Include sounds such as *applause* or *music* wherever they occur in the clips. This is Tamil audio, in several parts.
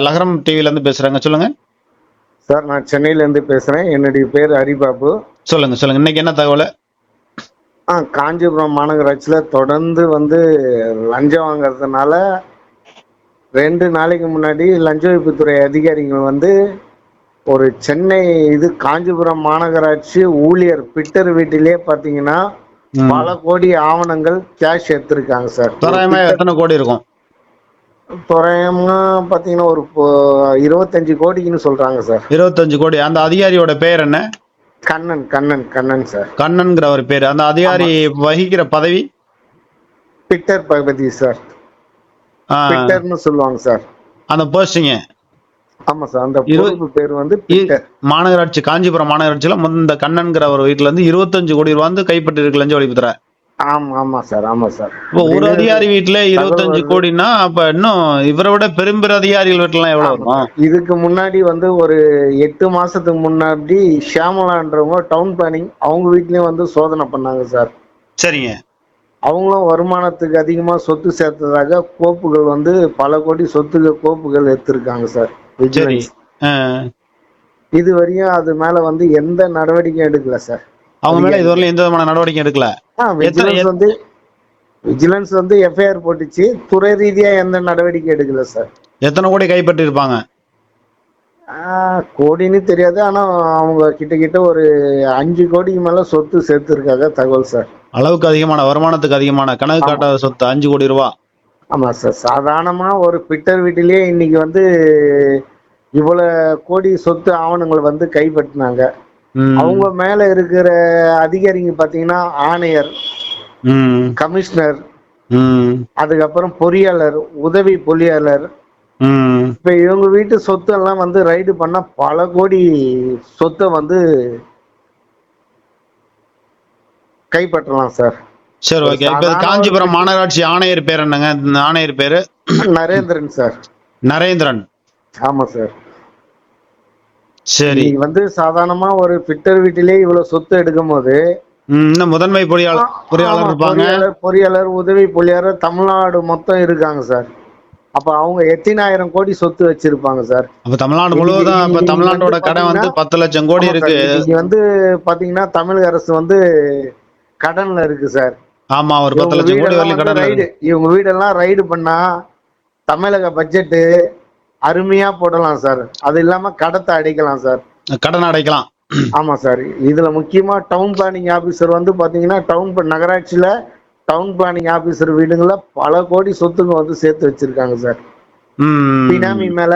லகரம் டிவில இருந்து பேசுறாங்க. சொல்லுங்க. சார் நான் சென்னையிலேருந்து பேசுகிறேன் என்னுடைய பேர் ஹரிபாபு. சொல்லுங்க சொல்லுங்க. இன்னைக்கு என்ன தகவல்? ஆ காஞ்சிபுரம் மாநகராட்சியில் தொடர்ந்து வந்து லஞ்சம் வாங்குறதுனால ரெண்டு நாளைக்கு முன்னாடி லஞ்ச ஒழிப்புத்துறை அதிகாரிகள் வந்து ஒரு சென்னை இது காஞ்சிபுரம் மாநகராட்சி ஊழியர் பிட்டர் வீட்டிலே பார்த்தீங்கன்னா ம். பல கோடி ஆவணங்கள் கேஷ் எடுத்திருக்காங்க சார். தோராயமா எத்தனை கோடி இருக்கும்? தோராயமா பார்த்தீங்கன்னா ஒரு இருபத்தஞ்சு கோடிக்குன்னு சொல்றாங்க சார். இருபத்தஞ்சு கோடி. அந்த அதிகாரியோட பேர் என்ன? கண்ணன் கண்ணன் கண்ணன் சார். கண்ணன்கிற ஒரு பேர். அந்த அதிகாரி வகிக்கிற பதவி? Fitter Bhagavathi sir. ஆ, பிட்டர்னு சொல்லுவாங்க சார். அந்த போஸ்டிங்க? ஆமா சார். அந்த இரு- பொறுப்பு பேர் வந்து மாநகராட்சி காஞ்சிபுரம் மாநகராட்சியில இந்த கண்ணன்கிற ஒரு வீட்டுல இருந்து இருபத்தஞ்சு கோடி ரூபா வந்து கைப்பற்றி இருக்கு லஞ்ச ஒழிப்புத்துறை. இப்போ ஒரு அதிகாரி வீட்டுல இருபத்தஞ்சு கோடின்னா அப்ப இன்னும் இவரை விட பெரும்பெரு அதிகாரிகள் வீட்டுல எவ்வளவு இதுக்கு முன்னாடி வந்து ஒரு எட்டு மாசத்துக்கு முன்னாடி ஷியாமலான்றவங்க டவுன் பிளானிங் அவங்க வீட்லயும் வந்து சோதனை பண்ணாங்க சார். சரிங்க. அவங்களும் வருமானத்துக்கு அதிகமா சொத்து சேர்த்ததாக கோப்புகள் வந்து பல கோடி சொத்து கோப்புகள் எடுத்திருக்காங்க சார் ஆ. இது வரையும் அது மேல வந்து எந்த நடவடிக்கையும் எடுக்கல சார். அவங்க மேல இதுவரையிலும் எந்த விதமான நடவடிக்கை எடுக்கல. விஜிலன்ஸ் வந்து விஜிலன்ஸ் வந்து எஃப்ஐஆர் போட்டுச்சு. துறை ரீதியா எந்த நடவடிக்கை எடுக்கல சார் எத்தனை கோடி கைப்பற்றி இருப்பாங்க கோடின்னு தெரியாது. ஆனா அவங்க கிட்ட கிட்ட ஒரு அஞ்சு கோடிக்கு மேல சொத்து சேர்த்திருக்காங்க தகவல் சார் அளவுக்கு அதிகமான வருமானத்துக்கு அதிகமான கணக்கு காட்டாத சொத்து அஞ்சு கோடி ரூபா. ஆமா சார் சாதாரணமா ஒரு பிட்டர் வீட்டிலேயே இன்னைக்கு வந்து இவ்வளவு கோடி சொத்து ஆவணங்கள் வந்து கைப்பற்றினாங்க. அவங்க மேல இருக்கிற அதிகாரிங்க பாத்தீங்கன்னா ஆணையர். கமிஷனர். அதுக்கப்புறம் பொறியாளர் உதவி பொறியாளர். இப்ப இவங்க வீட்டு சொத்து எல்லாம் வந்து ரைடு பண்ணா பல கோடி சொத்தை வந்து கைப்பற்றலாம் சார். சரி ஓகே இப்ப காஞ்சிபுரம் மாநகராட்சி ஆணையர் பேர் என்னங்க? ஆணையர் பேரு? நரேந்திரன் சார். நரேந்திரன். ஆமா சார். சரி. வந்து சாதாரணமா ஒரு பிட்டர் வீட்டிலே இவ்வளவு சொத்து எடுக்கும் போது முதன்மை பொறியாளர் பொறியாளர் இருப்பாங்க. பொறியாளர் உதவி பொறியாளர் தமிழ்நாடு மொத்தம் இருக்காங்க சார். அப்ப அவங்க எத்தனாயிரம் கோடி சொத்து வச்சிருப்பாங்க சார். அப்ப தமிழ்நாடு முழுவதும் இப்ப இன்னைக்கு தமிழ்நாட்டோட வந்து கடை வந்து பத்து லட்சம் கோடி இருக்கு. இன்னைக்கு வந்து பாத்தீங்கன்னா தமிழக அரசு வந்து கடன்ல இருக்கு சார். ஆமா ஒரு பத்து லட்சம் கோடி வந்து கடன் ரைடு இவங்க வீடெல்லாம் ரைடு பண்ணா தமிழக பட்ஜெட்டு அருமையா போடலாம் சார் அது இல்லாம கடத்தை அடைக்கலாம் சார் கடன் அடைக்கலாம். ஆமா சார் இதுல முக்கியமா டவுன் பிளானிங் ஆபீசர் வந்து பாத்தீங்கன்னா டவுன் நகராட்சியில டவுன் பிளானிங் ஆபீசர் வீடுங்கள பல கோடி சொத்துங்க வந்து சேர்த்து வச்சிருக்காங்க சார். பினாமி மேல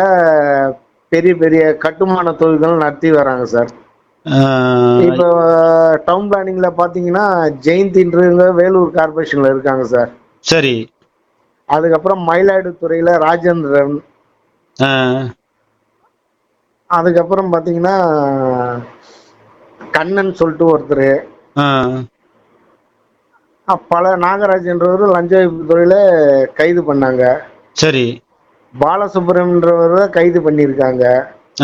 பெரிய பெரிய கட்டுமான தொழில்கள் நடத்தி வராங்க சார் இப்போ டவுன் பிளானிங்ல பாத்தீங்கன்னா ஜெயந்தின்றவங்க வேலூர் கார்பரேஷன்ல இருக்காங்க சார் சரி. அதுக்கப்புறம் மயிலாடுதுறையில ராஜேந்திரன் அதுக்கப்புறம் பாத்தீங்கன்னா கண்ணன் சொல்லிட்டு ஒருத்தர். பல நாகராஜன்றவர் லஞ்ச ஒழிப்பு துறையில கைது பண்ணாங்க. சரி. பாலசுப்ரமணியன்றவரை கைது பண்ணியிருக்காங்க.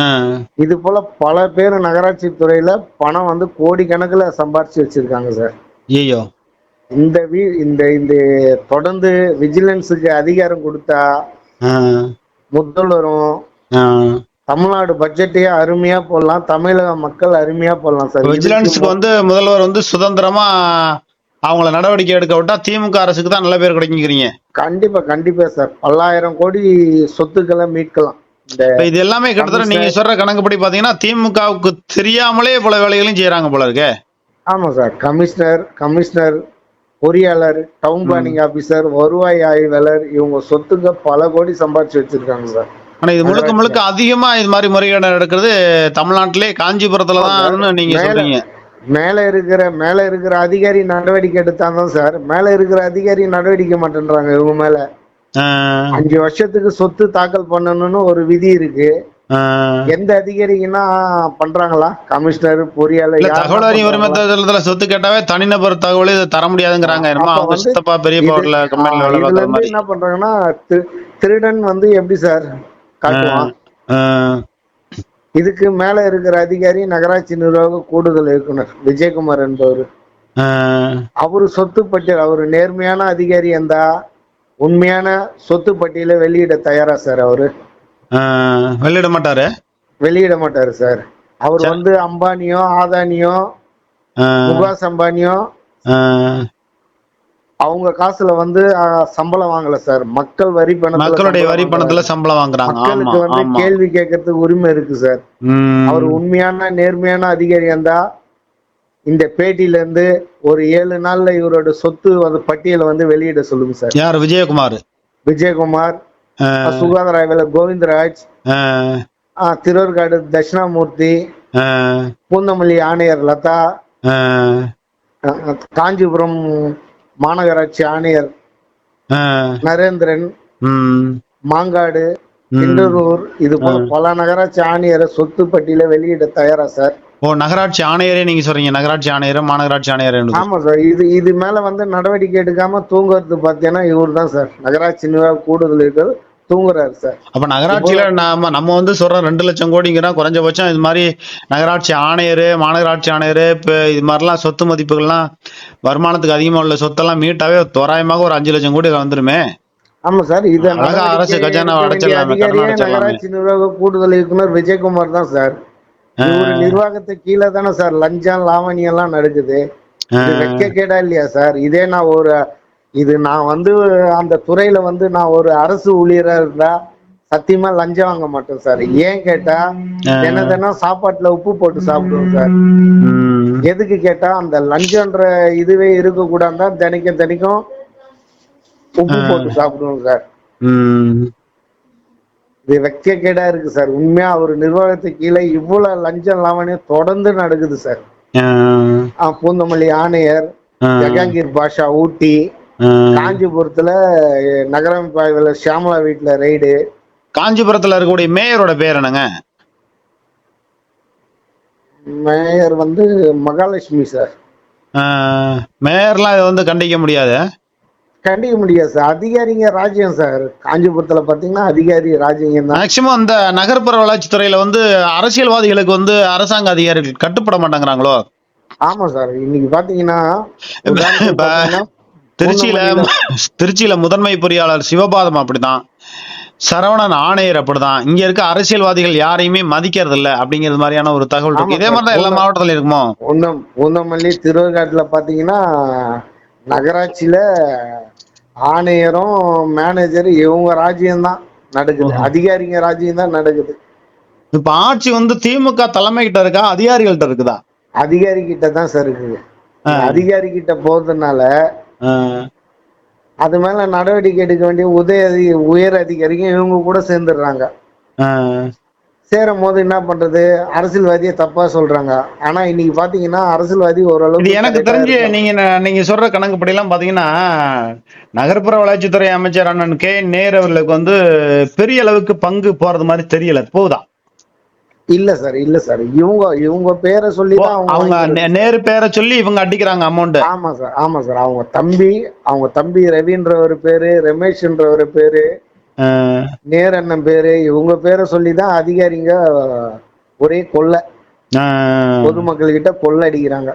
ஆஹ், இது போல பல பேர் நகராட்சி துறையில பணம் வந்து கோடிக்கணக்குல சம்பாரிச்சு வச்சிருக்காங்க சார். ஐயோ இந்த இந்த இந்த தொடர்ந்து விஜிலன்ஸுக்கு அதிகாரம் கொடுத்தா முதல்வரும். தமிழ்நாடு பட்ஜெட்டையே அருமையா போடலாம். தமிழக மக்கள் அருமையா போடலாம் சார். விஜிலன்ஸுக்கு வந்து முதல்வர் வந்து சுதந்திரமா அவங்கள நடவடிக்கை எடுக்க விட்டா திமுக அரசுக்கு தான் நல்ல பேர் கிடைக்குங்கிறீங்க. கண்டிப்பா கண்டிப்பா சார். பல்லாயிரம் கோடி சொத்துக்களை மீட்கலாம். இது எல்லாமே கிட்டத்தட்ட நீங்க சொல்ற கணக்குப்படி பாத்தீங்கன்னா திமுகவுக்கு தெரியாமலே பல வேலைகளையும் செய்யறாங்க போல இருக்கே. ஆமா சார். கமிஷனர் கமிஷனர் பொறியாளர் டவுன் பிளானிங் ஆபீசர் வருவாய் ஆய்வாளர் இவங்க சொத்துங்க பல கோடி சம்பாதிச்சு வச்சிருக்காங்க சார். ஆனா இது முழுக்க முழுக்க அதிகமா இது மாதிரி முறைகேடு நடக்கிறது தமிழ்நாட்டிலே காஞ்சிபுரத்துல தான் நீங்க மேல- சொல்றீங்க. மேல இருக்கிற மேல இருக்கிற அதிகாரி நடவடிக்கை எடுத்தாதான் சார். மேல இருக்கிற அதிகாரி நடவடிக்கை மாட்டேன்றாங்க இவங்க மேல. அஞ்சு வருஷத்துக்கு சொத்து தாக்கல் பண்ணணும்னு ஒரு விதி இருக்கு. எந்த அதிகாரிங்கன்னா பண்றாங்களா? கமிஷனர் பொறியாளர் தகவல் அறியும் உரிமை பண்றாங்களா? தேர்தல சொத்து கேட்டாவே தனிநபர் தகவல் இதை தர முடியாதுங்கிறாங்க. அவங்க சித்தப்பா பெரியப்பா கம்பெனில என்ன பண்றாங்கன்னா திருடன் வந்து எப்படி சார் காட்டுவான்? இதுக்கு மேல இருக்கிற அதிகாரி நகராட்சி நிர்வாக கூடுதல் இயக்குனர் விஜயகுமார் என்பவர். அவரு சொத்து பட்டியல் அவரு நேர்மையான அதிகாரி இருந்தா உண்மையான சொத்து பட்டியலை வெளியிட தயாரா சார் அவரு? வெளியிட மாட்டாரு? வெளியிட மாட்டாரு சார். அவர் வந்து அம்பானியோ ஆதானியோ முகாஸ் அம்பானியோ அவங்க காசுல வந்து சம்பளம் வாங்கல சார். மக்கள் வரி பணத்துல மக்களுடைய வரி. பணத்துல சம்பளம் வாங்குறாங்க. மக்களுக்கு வந்து கேள்வி கேட்கறதுக்கு உரிமை இருக்கு சார். அவர் உண்மையான நேர்மையான அதிகாரி இருந்தா இந்த பேட்டியில இருந்து ஒரு ஏழு நாள்ல இவரோட சொத்து பட்டியலை வந்து வெளியிட சொல்லுங்க சார். யார்? விஜயகுமார். விஜயகுமார் சுகாதார ஆய்வாளர் கோவிந்தராஜ் திருவர்காடு தட்சிணாமூர்த்தி பூந்தமல்லி ஆணையர் லதா காஞ்சிபுரம் மாநகராட்சி ஆணையர் நரேந்திரன் மாங்காடு. கிண்டலூர் இது போல பல நகராட்சி ஆணையரை சொத்து பட்டியல வெளியிட தயாரா சார்? ஓ நகராட்சி ஆணையரே நீங்க சொல்றீங்க. நகராட்சி ஆணையர் மாநகராட்சி ஆணையர் ஆமா சார். இது இது மேல வந்து நடவடிக்கை எடுக்காம தூங்குறது பாத்தீங்கன்னா இவர் தான் சார். நகராட்சி நிர்வாக கூடுதல் இருக்கிற தூங்குறாரு சார். அப்ப நகராட்சியில நாம நம்ம வந்து சொல்றோம் ரெண்டு லட்சம் கோடிங்கிறோம் குறைஞ்சபட்சம் இது மாதிரி நகராட்சி ஆணையர் மாநகராட்சி ஆணையர் இப்ப இது மாதிரிலாம் சொத்து மதிப்புகள்லாம் வருமானத்துக்கு அதிகமா உள்ள சொத்தெல்லாம் மீட்டாவே தோராயமாக ஒரு அஞ்சு லட்சம் கோடி வந்துருமே. ஆமா சார். இது அரசு கஜானா அடைச்சிடலாமே. நகராட்சி நிர்வாக கூடுதல் இயக்குனர் விஜயகுமார் தான் சார். இவரு நிர்வாகத்து கீழே தானே சார். லஞ்சம் லாவணியம் எல்லாம் நடக்குது. வெக்க கேடா இல்லையா சார்? இதே நான் ஒரு இது நான் வந்து அந்த துறையில வந்து நான் ஒரு அரசு ஊழியரா இருந்தா சத்தியமா லஞ்சம் வாங்க மாட்டேன் சார். ஏன் கேட்டா தினம் தினம் சாப்பாட்டுல உப்பு போட்டு சாப்பிடுவோம் சார். எதுக்கு கேட்டா அந்த லஞ்சம்ன்ற இதுவே இருக்க கூடாது தினைக்கும் தினைக்கும் உப்பு போட்டு சாப்பிடுவோம் சார். இது வெக்கக்கேடா இருக்கு சார். உண்மையா அவர் நிர்வாகத்துக்கு கீழே இவ்வளவு லஞ்சம் லாவணியம் தொடர்ந்து நடக்குது சார். பூந்தமல்லி ஆணையர் ஜகாங்கீர் பாஷா ஊட்டி. காஞ்சிபுரத்துல நகரமைப்பு ஆய்வாளர் ஷியாமலா வீட்டுல ரெய்டு. காஞ்சிபுரத்துல இருக்கக்கூடிய மேயரோட பேர் என்னங்க? மேயர் வந்து மகாலட்சுமி சார். மேயர்லாம் இதை வந்து கண்டிக்க முடியாது. கண்டிக்க முடியாது சார். அதிகாரிங்க ராஜ்யம் சார். காஞ்சிபுரத்துல பாத்தீங்கன்னா அதிகாரி ராஜ்யம் தான். மேக்சிமம் அந்த நகர்ப்புற வளர்ச்சித் துறையில வந்து அரசியல்வாதிகளுக்கு வந்து அரசாங்க அதிகாரிகள் கட்டுப்பட மாட்டேங்கிறாங்களோ? ஆமா சார். இன்னைக்கு பாத்தீங்கன்னா திருச்சியில திருச்சியில முதன்மை பொறியாளர் சிவபாதம் அப்படிதான். சரவணன் ஆணையர் அப்படிதான். இங்க இருக்க அரசியல்வாதிகள் யாரையுமே மதிக்கிறது இல்ல அப்படிங்கிறது மாதிரியான ஒரு தகவல் இருக்கு. இதே மாதிரி தான் எல்லா சார். மாவட்டத்திலும் இருக்குமோ? பூந்தம் பூந்தமல்லி திருவர்காட்டுல பாத்தீங்கன்னா நகராட்சியில ஆணையரும் மேனேஜர் இவங்க ராஜ்யம் தான் நடக்குது அதிகாரிங்க ராஜ்யம் தான் நடக்குது. இப்ப ஆட்சி வந்து திமுக தலைமை கிட்ட இருக்கா? அதிகாரிகள்ட்ட இருக்குதா? அதிகாரி கிட்ட தான் சார் இருக்குது. அதிகாரி கிட்ட போறதுனால அது மேல நடவடிக்கை எடுக்க வேண்டிய உதய உயர் அதிகாரிங்க இவங்க கூட சேர்ந்துடுறாங்க. சேரும் போது என்ன பண்றது? அரசியல்வாதியை தப்பா சொல்றாங்க. ஆனா இன்னைக்கு பாத்தீங்கன்னா அரசியல்வாதி ஓரளவுக்கு எனக்கு தெரிஞ்சு. நீங்க நீங்க சொல்ற கணக்குப்படி எல்லாம் பாத்தீங்கன்னா நகர்ப்புற வளர்ச்சித்துறை அமைச்சர் அண்ணன் கே. நேரு அவர்களுக்கு வந்து பெரிய அளவுக்கு பங்கு போறது மாதிரி தெரியல. போகுதா இல்ல சார் இல்ல சார். இவங்க இவங்க பேரை சொல்லி தான் அவங்க நேரு பேரை சொல்லி இவங்க அடிக்கிறாங்க அமௌண்ட் ஆமா சார் ஆமா சார். அவங்க தம்பி அவங்க தம்பி ரவின்ற ஒரு பேரு ரமேஷ்ன்ற ஒரு பேரு. நேர் அண்ணன் பேரு இவங்க பேரை சொல்லி தான் அதிகாரிங்க ஒரே கொள்ளை. பொதுமக்கள் கிட்ட கொள்ளை அடிக்கிறாங்க.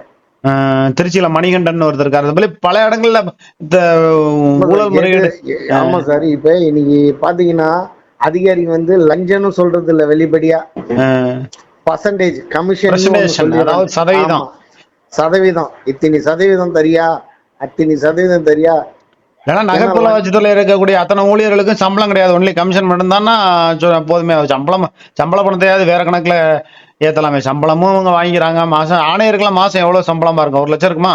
திருச்சியில மணிகண்டன் ஒருத்தர் இருக்காரு. போல இடங்கள்ல இந்த ஊழல் முறையீடு எது- ஆமா சார் இப்ப இன்னைக்கு பாத்தீங்கன்னா அதிகாரி வந்து லஞ்சம்னு சொல்றது இல்ல வெளிப்படையா. பர்சன்டேஜ் கமிஷன் சதவீதம். சதவீதம். இத்தனை சதவீதம் தரியா அத்தனை சதவீதம் தரியா ஏன்னா நகர்ப்புற வளர்ச்சித்துறையில இருக்கக்கூடிய அத்தனை ஊழியர்களுக்கும் சம்பளம் கிடையாது. ஒன்லி கமிஷன் மட்டும்தான்னா சொ- போதுமே. சம்பளம் சம்பள பணத்தையாவது வேற கணக்குல ஏத்தலாமே. சம்பளமும் அவங்க வாங்கிக்கிறாங்க. மாசம் ஆணையருக்கெல்லாம் மாசம் எவ்வளவு சம்பளமா இருக்கும் ஒரு லட்சம் இருக்குமா?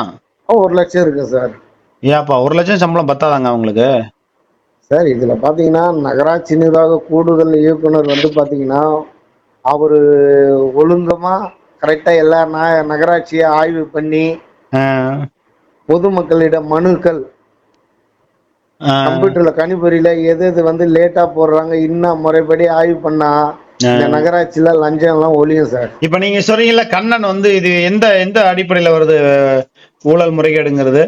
ஒரு லட்சம் இருக்கு சார். ஏப்பா ஒரு லட்சம் சம்பளம் பத்தாதாங்க அவங்களுக்கு? சார் இதுல பாத்தீங்கன்னா நகராட்சி நிர்வாக கூடுதல் இயக்குனர் வந்து பாத்தீங்கன்னா அவரு ஒழுங்கமா கரெக்டா எல்லா நகராட்சியை ஆய்வு பண்ணி பொதுமக்களிடம் மனுக்கள் கம்ப்யூட்டர்ல கணிப்பொறியில எது எது வந்து லேட்டா போடுறாங்க இன்னும் முறைப்படி ஆய்வு பண்ணா இந்த நகராட்சியில லஞ்சம் எல்லாம் ஒழியும் சார். இப்ப நீங்க சொல்றீங்கல்ல கண்ணன் வந்து இது எந்த எந்த அடிப்படையில வருது ஊழல் முறைகேடுங்கிறது?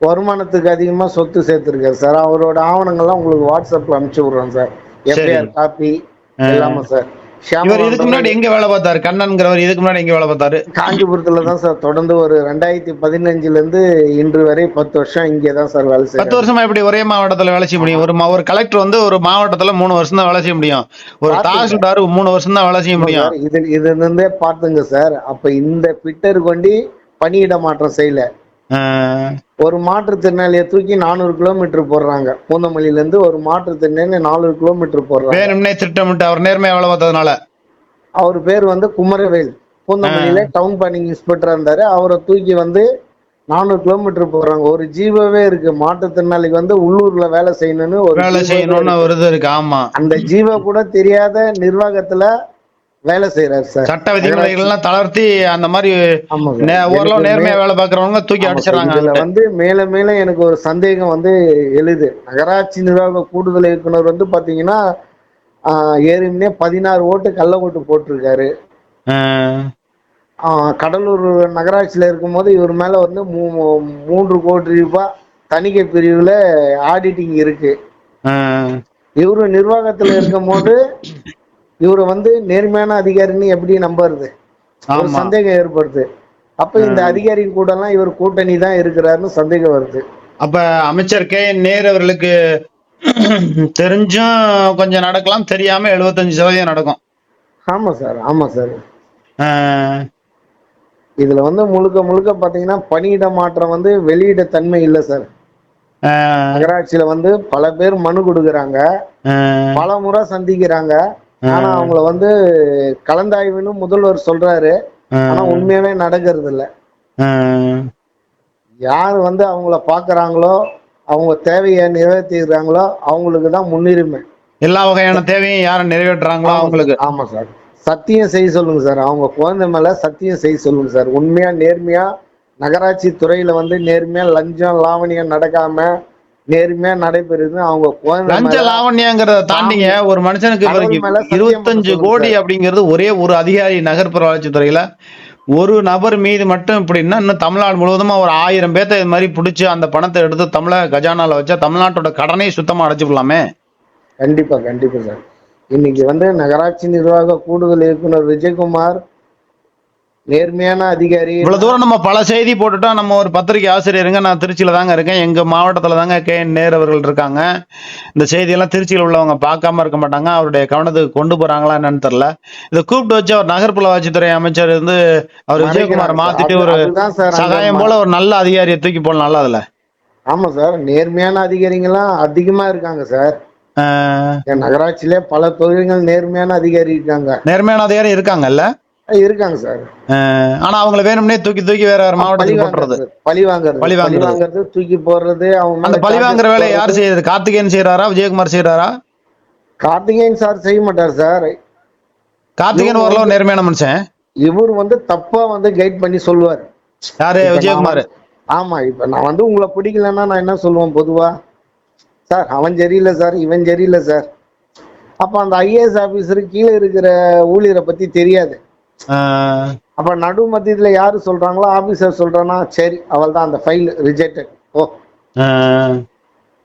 வருமானத்துக்கு அதிகமா சொத்து சேர்த்திருக்காரு சார். அவரோட ஆவணங்கள்லாம் உங்களுக்கு வாட்ஸ்அப்ல அனுப்பிச்சு விடுறோம் சார். எஃப்ஐஆர் காப்பி எல்லாமே சார். இவர் இதுக்கு முன்னாடி எங்க வேலை பார்த்தாரு? கண்ணன்கிறவர் இதுக்கு முன்னாடி எங்க வேலை பார்த்தாரு? காஞ்சிபுரத்துல தான் சார். தொடர்ந்து ஒரு ரெண்டாயிரத்தி பதினஞ்சுல இருந்து இன்று வரை பத்து வருஷம் இங்கே தான் சார் வேலை பத்து வருஷமா எப்படி ஒரே மாவட்டத்துல வேலை செய்ய முடியும்? ஒரு ஒரு கலெக்டர் வந்து ஒரு மாவட்டத்துல மூணு வருஷம் தான் வேலை செய்ய முடியும். ஒரு. தாசில்தார் மூணு வருஷம் தான் வேலை செய்ய முடியும். இது இது இருந்தே பார்த்துங்க சார். அப்ப இந்த பிட்டர் கொண்டு பணியிட மாற்றம் செய்யல. ஒரு மாற்றுத்திறனாளியை தூக்கி நானூறு கிலோமீட்டர் போடுறாங்க. பூந்தமல்லியில இருந்து ஒரு மாற்றுத்திறனாளி நானூறு கிலோமீட்டர் போடுறாங்க. வேணும்னே திட்டமிட்டு அவர் நேர்மையா வேலை பார்த்ததுனால அவர் பேர் வந்து குமரவேல். பூந்தமல்லியில டவுன் பிளானிங் இன்ஸ்பெக்டரா இருந்தாரு. அவரை தூக்கி வந்து நானூறு கிலோமீட்டர் போடுறாங்க. ஒரு ஜீவவே இருக்கு. மாற்றுத்திறனாளிக்கு வந்து உள்ளூர்ல வேலை செய்யணும்னு ஒரு வேலை செய்யணும்னு. ஒரு இது இருக்கு. ஆமா. அந்த ஜீவ கூட தெரியாத நிர்வாகத்துல வேலை செய்யறாரு சார். சட்ட விதிமுறைகள் எல்லாம் தளர்த்தி அந்த மாதிரி ஓரளவு நேர்மையா வேலை பார்க்கறவங்க தூக்கி. அடிச்சிடறாங்க இதுல வந்து மேல மேல எனக்கு ஒரு சந்தேகம் வந்து எழுது. நகராட்சி நிர்வாக கூடுதல் இயக்குனர் வந்து பாத்தீங்கன்னா ஏற்கனவே பதினாறு ஓட்டு கள்ள ஓட்டு போட்டிருக்காரு கடலூர் நகராட்சியில இருக்கும்போது இவர் மேல வந்து மூன்று கோடி ரூபாய் தணிக்கை பிரிவுல ஆடிட்டிங் இருக்கு. இவரு நிர்வாகத்துல இருக்கும்போது இவரை வந்து நேர்மையான அதிகாரின்னு எப்படி நம்புறது? சந்தேகம் ஏற்படுது. அப்ப இந்த அதிகாரி கூட எல்லாம் இவர் கூட்டணி தான் இருக்கிறாருன்னு சந்தேகம் வருது. அப்ப அமைச்சர் கே நேரு அவர்களுக்கு *clears throat* தெரிஞ்சும் கொஞ்சம் நடக்கலாம் தெரியாம 75% சதவீதம் நடக்கும். ஆமா சார் ஆமா சார். இதுல வந்து முழுக்க முழுக்க பாத்தீங்கன்னா பணியிட மாற்றம் வந்து வெளியிட தன்மை இல்ல சார். நகராட்சியில வந்து பல பேர் மனு கொடுக்குறாங்க. பல முறை சந்திக்கிறாங்க. ஆனா அவங்கள வந்து கலந்தாய்வுன்னு முதல்வர் சொல்றாரு. ஆனா உண்மையாவே நடக்கிறது இல்ல. யார் வந்து அவங்கள பாக்குறாங்களோ அவங்க தேவையை நிறைவேற்றிடுறாங்களோ அவங்களுக்கு தான் முன்னுரிமை. எல்லா வகையான தேவையும் யாரை நிறைவேற்றுறாங்களோ அவங்களுக்கு. ஆமா சார். சத்தியம் செய்ய சொல்லுங்க சார். அவங்க குழந்தை மேல சத்தியம் செய்ய சொல்லுங்க சார். உண்மையா நேர்மையா நகராட்சி துறையில வந்து நேர்மையா லஞ்சம் லாவணியம் நடக்காம நேர்மையா நடைபெறுது. அவங்க லஞ்ச லாவண்யங்கிறத தாண்டிங்க. ஒரு மனுஷனுக்கு இருபத்தஞ்சு கோடி அப்படிங்கிறது ஒரே ஒரு அதிகாரி நகர்ப்புற வளர்ச்சித்துறையில ஒரு நபர் மீது மட்டும் இப்படின்னா இன்னும் தமிழ்நாடு முழுவதுமா ஒரு ஆயிரம் பேர்த்த இது மாதிரி பிடிச்சி அந்த பணத்தை எடுத்து தமிழக கஜானால வச்சா தமிழ்நாட்டோட கடனை சுத்தமா அடைச்சுக்கலாமே கண்டிப்பா கண்டிப்பா சார். இன்னைக்கு வந்து நகராட்சி நிர்வாக கூடுதல் இயக்குனர் விஜயகுமார் நேர்மையான அதிகாரி. இவ்வளவு தூரம் நம்ம பல செய்தி போட்டுட்டோம் நம்ம ஒரு பத்திரிகை ஆசிரியருங்க. நான் திருச்சியில தாங்க இருக்கேன். எங்க மாவட்டத்துல தாங்க கே என் நேரு அவர்கள் இருக்காங்க. இந்த செய்தியெல்லாம் திருச்சியில் உள்ளவங்க பார்க்காம இருக்க மாட்டாங்க. அவருடைய கவனத்துக்கு கொண்டு போறாங்களா என்னன்னு தெரியல. இதை கூப்பிட்டு வச்சு அவர் நகர்ப்புற வளர்ச்சித்துறை அமைச்சர் வந்து அவர் விஜயகுமார் மாத்திட்டு ஒரு சகாயம் போல ஒரு நல்ல அதிகாரியை தூக்கி போடலாம்ல அதுல. ஆமா சார் நேர்மையான அதிகாரிங்கெல்லாம் அதிகமா இருக்காங்க சார். நகராட்சியிலே பல தொழில்கள் நேர்மையான அதிகாரி இருக்காங்க. நேர்மையான அதிகாரி இருக்காங்கல்ல? இருக்காங்க சார். ஆனா அவங்கள வேணும்னே தூக்கி தூக்கி வேற வேற மாவட்டத்துக்கு போட்டுறது. பழி வாங்குறது பழி வாங்குறது. தூக்கி போடுறது அவங்க அந்த பழி வாங்குற வேலையை யார். செய்யறது? கார்த்திகேயன் செய்யறாரா விஜயகுமார் செய்யறாரா கார்த்திகேயன் சார் செய்ய மாட்டார் சார். கார்த்திகேயன் ஓரளவு நேர்மையான மனுஷன். இவர் வந்து தப்பா வந்து கைட் பண்ணி சொல்லுவார். யாரு? விஜயகுமார். ஆமா இப்ப நான் வந்து உங்களை பிடிக்கலன்னா நான் என்ன சொல்லுவேன் பொதுவா? சார் அவன் சரியில்லை சார் இவன் சரியில்லை சார். அப்ப அந்த ஐஏஎஸ் ஆபீசருக்கு கீழே இருக்கிற ஊழியரை பத்தி தெரியாது. அப்ப நடு மத்தியத்துல யாரு சொல்றாங்களோ ஆபீசர் சொல்றானா சரி அவள் தான் அந்த ஃபைல் ரிஜெக்டட் ஓ.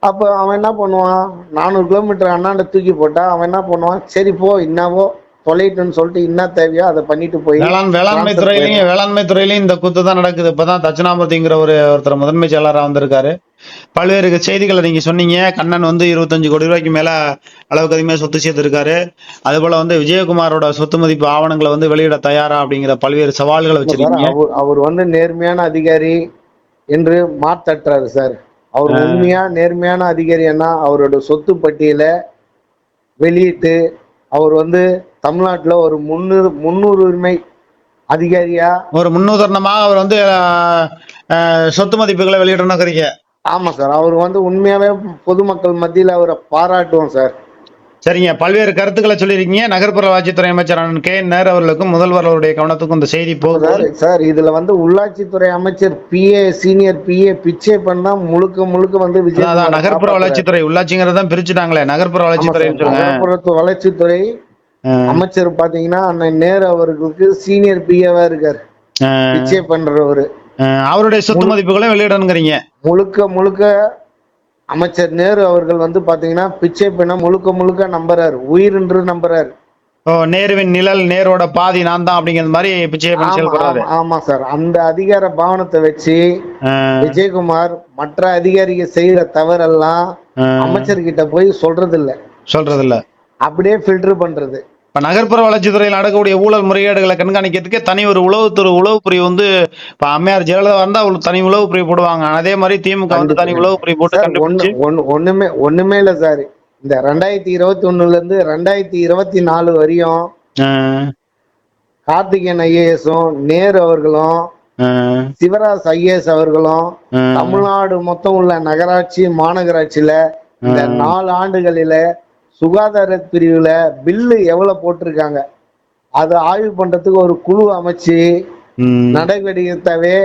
அப்ப அவன் என்ன பண்ணுவான்? நானூறு கிலோமீட்டர் அண்ணாண்ட தூக்கி போட்டா அவன் என்ன பண்ணுவான்? சரி போ இன்னாவோ. தொலைட்டுன்னு சொல்லிட்டு என்ன தேவையோ அதை பண்ணிட்டு போய் வேளாண் வேளாண்மை துறையிலையும் வேளாண்மை துறையிலையும் இந்த கூத்து தான் நடக்குது. இப்பதான் தட்சிணாமூர்த்திங்கிற ஒரு ஒருத்தர் முதன்மை செயலரா வந்திருக்காரு. பல்வேறு செய்திகளை நீங்க சொன்னீங்க. கண்ணன் வந்து இருபத்தஞ்சு கோடி ரூபாய்க்கு மேல அளவுக்கு அதிகமாக சொத்து சேர்த்திருக்காரு. அது போல வந்து விஜயகுமாரோட சொத்து மதிப்பு ஆவணங்களை வந்து வெளியிட தயாரா அப்படிங்கிற பல்வேறு சவால்களை சார், வச்சிருக்கீங்க. அவர் வந்து நேர்மையான அதிகாரி என்று மாத்தட்டுறாரு சார். அவர் உண்மையா நேர்மையான அதிகாரின்னா அவரோட சொத்து பட்டியலை வெளியிட்டு அவர் வந்து தமிழ்நாட்டுல ஒரு முன்னூறு முன்னுரிமை அதிகாரியா? ஒரு முன்னுதாரணமாக அவர் வந்து சொத்து மதிப்புகளை வெளியிடணுங்கிறீங்க. ஆமா சார். அவர் வந்து உண்மையாவே பொதுமக்கள் மத்தியில அவரை பாராட்டுவோம் சார். சரிங்க. பல்வேறு கருத்துக்களை சொல்லியிருக்கீங்க. நகர்ப்புற வளர்ச்சித்துறை அமைச்சர் அண்ணன் கே. நேரு அவர்களுக்கும் முதல்வர் அவருடைய கவனத்துக்கும் இந்த செய்தி போகுது. சார் இதுல வந்து உள்ளாட்சித்துறை அமைச்சர் பிஏ சீனியர் பிஏ பிச்சை பண்ணா முழுக்க முழுக்க வந்து விஜய் நகர்ப்புற வளர்ச்சித்துறை உள்ளாட்சிங்கிறத பிரிச்சுட்டாங்களே. நகர்ப்புற வளர்ச்சித்துறை நகர்ப்புறத்து வளர்ச்சித்துறை அமைச்சர் பாத்தீங்கன்னா அண்ணன் நேரு அவர்களுக்கு சீனியர் பிஏவா இருக்காரு. பிச்சை பண்றவரு. அவருடைய சொத்து மதிப்புகளை வெளியிடணுங்கிறீங்க. முழுக்க முழுக்க அமைச்சர் நேரு அவர்கள் வந்து பாத்தீங்கன்னா பிச்சை பண்ண முழுக்க முழுக்க நம்புறாரு. உயிர் என்று நம்புறாரு. ஓ நேருவின் நிழல் நேரோட பாதி நான் தான் அப்படிங்கிற மாதிரி பிச்சை செயல்படுறாரு. ஆமா, சார். அந்த அதிகார பாவனத்தை வச்சு விஜயகுமார் மற்ற அதிகாரிகள் செய்யற தவறெல்லாம் அமைச்சர்கிட்ட போய் சொல்றது இல்ல சொல்றது இல்ல அப்படியே ஃபில்டர் பண்றது. இப்ப நகர்ப்புற வளர்ச்சித்துறையில் நடக்கக்கூடிய ஊழல் முறைகேடுகளை கண்காணிக்கிறதுக்கே தனி ஒரு உளவுத்துறை உளவு பிரிவு வந்து இப்ப அம்மையார் ஜெயலலிதா வந்தா ஒரு தனி உளவு பிரிவு போடுவாங்க. அதே மாதிரி திமுக வந்து தனி உளவு பிரிவு போட்டு ஒண்ணு ஒண்ணுமே ஒண்ணுமே இல்ல சார். இந்த ரெண்டாயிரத்தி இருபத்தி ஒண்ணுல இருந்து ரெண்டாயிரத்தி இருபத்தி நாலு வரையும் கார்த்திகேயன் ஐஏஎஸும் நேரு அவர்களும் சிவராஜ் ஐஏஎஸ் அவர்களும். தமிழ்நாடு மொத்தம் உள்ள நகராட்சி மாநகராட்சியில இந்த நாலு ஆண்டுகளில சுகாதார பிரிவுல பில்லு எவ்வளவு போட்டிருக்காங்க? அதை ஆய்வு பண்றதுக்கு ஒரு குழு அமைச்சு. நடவடிக்கைத்தாவே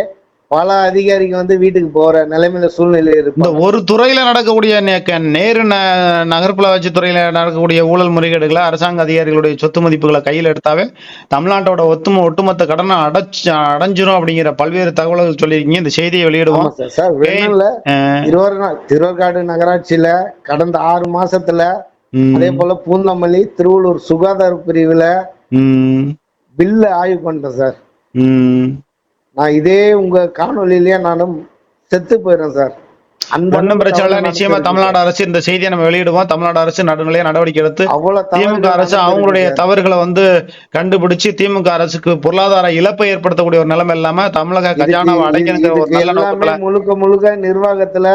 பல அதிகாரிகள் வந்து வீட்டுக்கு போற நிலைமையில சூழ்நிலை இந்த இருக்கு ஒரு துறையில நடக்கக்கூடிய நேரு நகர்ப்புற வளர்ச்சி துறையில நடக்கக்கூடிய ஊழல் முறைகேடுகளை அரசாங்க அதிகாரிகளுடைய சொத்து மதிப்புகளை கையில் எடுத்தாவே தமிழ்நாட்டோட ஒத்தும ஒட்டுமொத்த கடனை அடைச்சு அடைஞ்சிரும் அப்படிங்கிற பல்வேறு தகவல்கள் சொல்லியிருக்கீங்க. இந்த செய்தியை வெளியிடுவோம். சார். திருவருணா திருவர்காடு நகராட்சியில கடந்த ஆறு மாசத்துல அதே போல பூந்தமல்லி திருவள்ளூர் சுகாதார பிரிவுல பில்லு ஆய்வு பண்றேன் சார். நான் இதே உங்க காணொலியிலேயே நானும் செத்து போயிடுறேன் சார். அளவுக்கு பிரச்சனை இல்ல. நிச்சயமா. தமிழ்நாடு அரசு இந்த செய்தியை நம்ம வெளியிடுவோம். தமிழ்நாடு அரசு நடுநிலைய நடவடிக்கை எடுத்து திமுக அரசு அவங்களுடைய. தவறுகளை வந்து கண்டுபிடிச்சு திமுக அரசுக்கு பொருளாதார இழப்பை ஏற்படுத்தக்கூடிய ஒரு நிலைமை இல்லாம தமிழக கஜானாவை அடைக்கணுங்கிற ஒரு நல்ல நோக்கத்துல முழுக்க முழுக்க நிர்வாகத்துல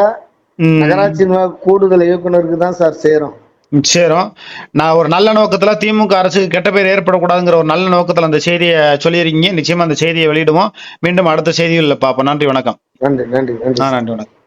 நகராட்சி கூடுதல் இயக்குனருக்கு தான் சார் சேரும். சேரும். நான் ஒரு நல்ல நோக்கத்துல திமுக அரசுக்கு கெட்ட பேர் ஏற்படக்கூடாதுங்கிற ஒரு நல்ல நோக்கத்துல அந்த செய்தியை சொல்லியிருக்கீங்க. நிச்சயமா அந்த செய்தியை வெளியிடுவோம். மீண்டும் அடுத்த செய்திகளில் பார்ப்போம். நன்றி வணக்கம். நன்றி நன்றி நன்றி வணக்கம்.